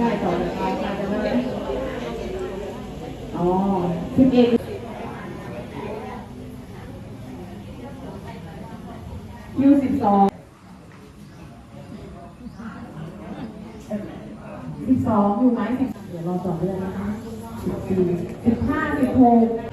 ใช่สอนราคการจะได้อ๋อสิบเอ็ดคิสิบสองสิบสองอยู่ไหมสิบเดี๋ยวรอจอดเรือนนะคะสิบสี่สิบห้าสิบหก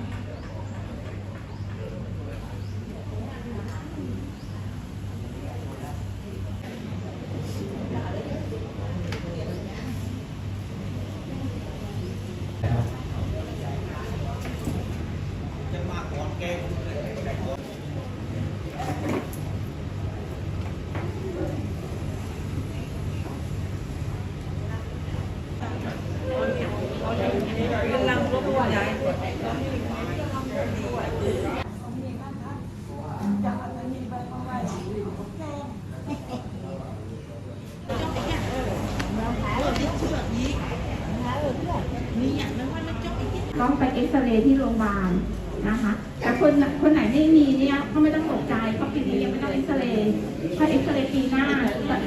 ต้องไปเอ็กซเรย์ที่โรงพยาบาล นะคะแต่คนคนไหนไม่มีเนี่ยก็ไม่ต้องตกใจเพราะปีนี้ยังไม่ต้องเอ็กซเรย์ถ้าเอ็กซเรย์ปีหน้า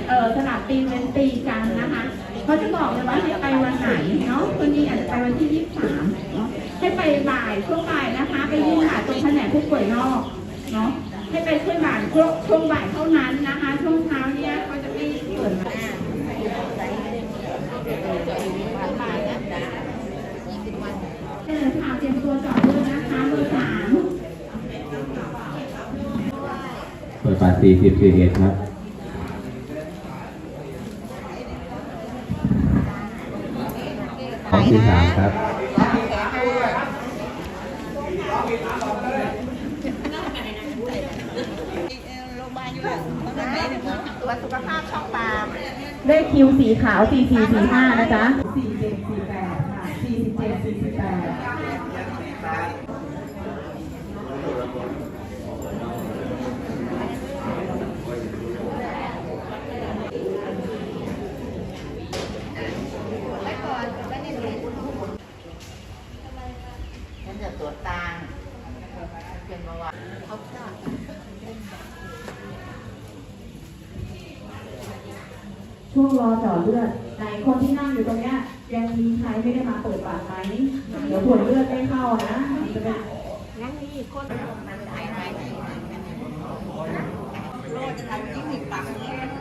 เออสลับปีเป็นปีกันนะคะเขาจะบอกเลยว่าให้ไปวันไหนเนาะคนนี้อาจจะไปวันที่ยี่สิบสามเนาะให้ไปบ่ายช่วงบ่ายนะคะ ไปยื่นหาตรงแผนกผู้ป่วยนอกเนาะให้ไปช่วงบ่ายช่วงบ่ายเท่านั้นนะคะ ช่วงเช้าเนี่ยเขาจะไม่เปิดมาเออค่ะเตรียมตัวจอดด้วยนะคะเบอร์สาม ปิดฝาสี่สิบสี่เอ็ดครับของที่สามครับตัวสุขภาพช่องปากเลขคิวสีขาวสี่สี่สี่ห้านะจ๊ะสี่เจ็ดสี่แปดค่ะสี่สิบเจ็ดสี่สิบแปด ฉัน จะตรวจตาเป็นเบาหวานเขาจะช่วงรอเจอดเลือดไหนคนที่นั่งอยู่ตรงเนี้ยยังมีใครไม่ได้มาเปิดปากไหมเดี๋ยวผลเลือดไม่เข้านะจะเป็นงั้นมีคนมันหายไปโลจะทำจิ้มอีกปากเออ